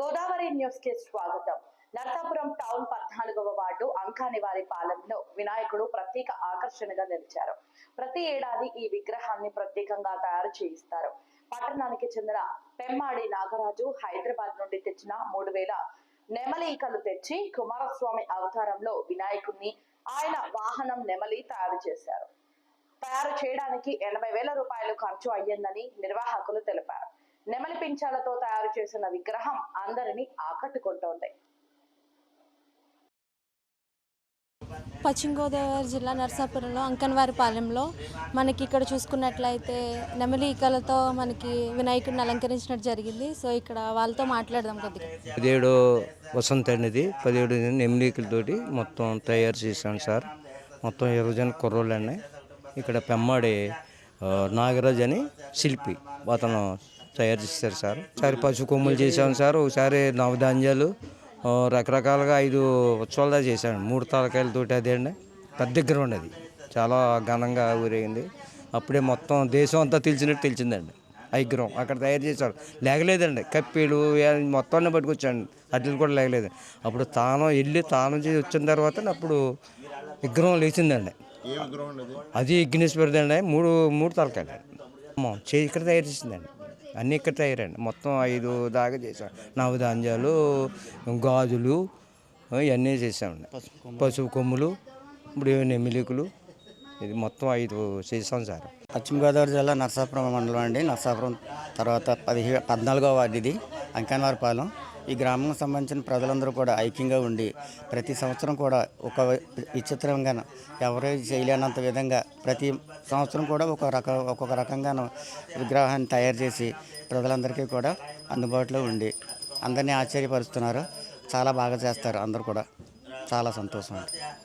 గోదావరి న్యూస్కి స్వాగతం. నర్సాపురం టౌన్ పద్నాలుగవ వార్డు అంకానివారి పాలెంలో వినాయకుడు ప్రత్యేక ఆకర్షణగా నిలిచారు. ప్రతి ఏడాది ఈ విగ్రహాన్ని ప్రత్యేకంగా తయారు చేయిస్తారు. పట్టణానికి చెందిన పెమ్మాడి నాగరాజు హైదరాబాద్ నుండి తెచ్చిన మూడు వేల నెమలీకలు తెచ్చి కుమారస్వామి అవతారంలో వినాయకుడిని ఆయన వాహనం నెమలి తయారు చేశారు. తయారు చేయడానికి ఎనభై వేల రూపాయలు ఖర్చు అయ్యిందని నిర్వాహకులు తెలిపారు. నెమలి పించాలతో తయారు చేసిన విగ్రహం అందరినీ ఆకట్టుకుంటోంది. పశ్చిమ గోదావరి జిల్లా నరసాపురంలో అంకన్వారిపాలెంలో మనకి ఇక్కడ చూసుకున్నట్లయితే నెమలి ఈకలతో మనకి వినాయకుడిని అలంకరించినట్టు జరిగింది. సో ఇక్కడ వాళ్ళతో మాట్లాడదాం కొద్దిగా. పదిహేడు వసంత అనేది పదిహేడు నెమ్మిలీకలతోటి మొత్తం తయారు చేశాను సార్. మొత్తం ఇరవై జన కుర్రోళ్ళు ఇక్కడ పెమ్మాడి నాగరాజ్ అని శిల్పి. అతను తయారు చేశారు సార్. ఒకసారి పశు కొమ్ములు చేశాను సార్. ఒకసారి నవధాన్యాలు రకరకాలుగా ఐదు ఉత్సవాలు దాకా చేశాను. మూడు తలకాయలతోటి అదే అండి. పెద్ద గ్రౌండ్ అది. చాలా ఘనంగా ఊరేగింది. అప్పుడే మొత్తం దేశం అంతా తెలిసినట్టు తెలిసిందండి. ఐగ్రం అక్కడ తయారు చేశాడు లేగలేదండి. కప్పీలు మొత్తాన్ని పట్టుకొచ్చాడు అడ్లు కూడా లేగలేదు. అప్పుడు తాను వెళ్ళి తాను చేసి వచ్చిన తర్వాత అప్పుడు విగ్రహం లేచిందండి. ఉండేది అది? విఘ్నేశ్వరుడు అండి మూడు మూడు తలకాయలు. అమ్మో చేయి ఇక్కడ తయారు చేసిందండి. అన్నీ ఇక్కడ తయారండి మొత్తం ఐదు దాకా చేశాం. నవధాన్యాలు గాజులు ఇవన్నీ చేసామండి పశువు కొమ్ములు. ఇప్పుడు నెమిలికలు ఇది మొత్తం ఐదు చేసాం సార్. పశ్చిమ గోదావరి జిల్లా నరసాపురం మండలం అండి. నరసాపురం తర్వాత పదిహే పద్నాలుగో వార్డు ఇది అంకన్వారిపాలెం. ఈ గ్రామం సంబంధించిన ప్రజలందరూ కూడా ఐక్యంగా ఉండి ప్రతి సంవత్సరం కూడా ఒక విచిత్రంగా ఎవరు చేయలేనంత విధంగా ప్రతి సంవత్సరం కూడా ఒక రక ఒక్కొక్క రకంగాను విగ్రహాన్ని తయారు చేసి ప్రజలందరికీ కూడా అందుబాటులో ఉండి అందరినీ ఆశ్చర్యపరుస్తున్నారు. చాలా బాగా చేస్తారు అందరూ కూడా. చాలా సంతోషం